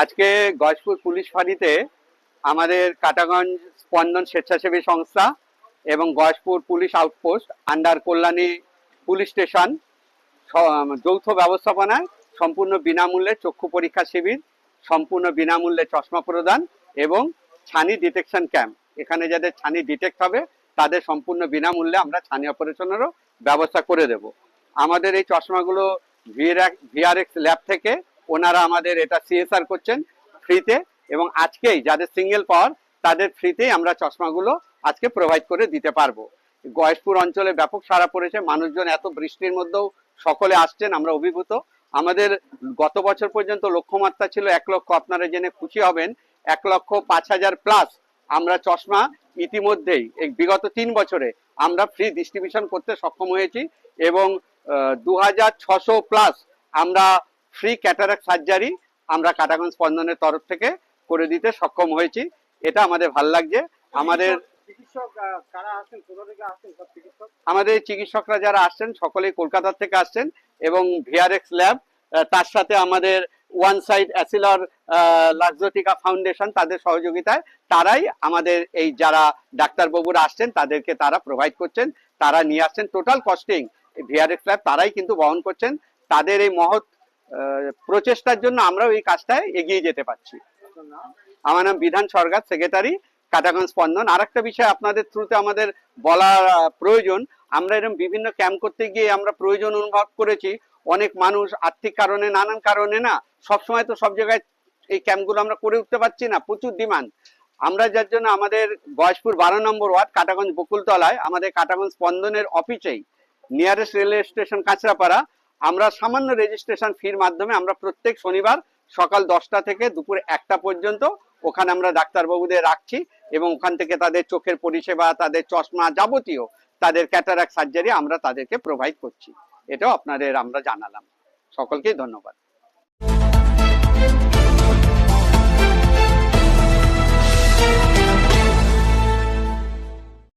আজকে গজপুর পুলিশ ফাঁড়িতে আমাদের কাটাগঞ্জ স্পন্দন স্বেচ্ছাসেবী সংস্থা এবং Gajapur police outpost under Kalyani police station যৌথ ব্যবস্থাপনায় সম্পূর্ণ বিনামূল্যে চক্ষু পরীক্ষা শিবির, সম্পূর্ণ বিনামূল্যে চশমা প্রদান এবং ছানি ডিটেকশন ক্যাম্প। এখানে যাদের ছানি ডিটেক্ট হবে, তাদের সম্পূর্ণ বিনামূল্যে আমরা ছানি অপারেশনেরও ব্যবস্থা করে দেব। আমাদের এই চশমাগুলো ভিআরএক্স ল্যাব থেকে ওনারা আমাদের এটা সিএসআর করছেন ফ্রিতে এবং আজকেই যাদের সিঙ্গেল পাওয়ার, তাদের ফ্রিতেই আমরা চশমাগুলো আজকে প্রোভাইড করে দিতে পারব। গয়েশপুর অঞ্চলে ব্যাপক সাড়া পড়েছে, মানুষজন এত বৃষ্টির মধ্যেও সকলে আসছেন, আমরা অভিভূত। আমাদের গত বছর পর্যন্ত লক্ষ্যমাত্রা ছিল এক লক্ষ, আপনারা জেনে খুশি হবেন, এক লক্ষ পাঁচ হাজার প্লাস আমরা চশমা ইতিমধ্যেই, এই বিগত তিন বছরে আমরা ফ্রি ডিস্ট্রিবিউশন করতে সক্ষম হয়েছি এবং দু হাজার ছশো প্লাস আমরা ফ্রি ক্যাটারাক সার্জারি আমরা কাটাগঞ্জ স্পন্দনের তরফ থেকে করে দিতে সক্ষম হয়েছি। এটা আমাদের ভালো লাগছে। আমাদের আমাদের চিকিৎসকরা যারা আসছেন সকলেই কলকাতার থেকে আসছেন এবং ভিআরএক্স ল্যাব তার সাথে আমাদের OneSight Essilor Luxottica foundation তাদের সহযোগিতায় তারাই আমাদের এই যারা ডাক্তারবাবুরা আসছেন তাদেরকে তারা প্রোভাইড করছেন তারা নিয়ে আসছেন। টোটাল কস্টিং ভিআরএক্স ল্যাব তারাই কিন্তু বহন করছেন। তাদের এই মহৎ প্রচেষ্টার জন্য আমরাও এই কাজটায় এগিয়ে যেতে পারছি। আমার নাম বিধান সরকার, সেক্রেটারি, কাটাগঞ্জ স্পন্দন। আর একটা বিষয় আপনাদের থ্রুতে আমাদের বলার প্রয়োজন। আমরা এরকম বিভিন্ন ক্যাম্প করতে গিয়ে আমরা প্রয়োজন অনুভব করেছি। অনেক মানুষ আর্থিক কারণে, নানান কারণে না, সবসময় তো সব জায়গায় এই ক্যাম্পগুলো আমরা করে উঠতে পারছি না, প্রচুর ডিমান্ড। আমরা যার জন্য আমাদের গয়েশপুর বারো নম্বর ওয়ার্ড, কাটাগঞ্জ বকুলতলায়, আমাদের কাটাগঞ্জ স্পন্দনের অফিসেই, নিয়ারেস্ট রেলওয়ে স্টেশন কাঁচরাপাড়া আমরা সামান্য রেজিস্ট্রেশন ফির মাধ্যমে আমরা প্রত্যেক শনিবার সকাল দশটা থেকে দুপুর একটা পর্যন্ত ওখানে আমরা ডাক্তারবাবুদের রাখছি এবং ওখান থেকে তাদের চোখের পরিষেবা, তাদের চশমা যাবতীয়, তাদের ক্যাটারাক সার্জারি আমরা তাদেরকে প্রোভাইড করছি। এটাও আপনাদের আমরা জানালাম। সকলকেই ধন্যবাদ।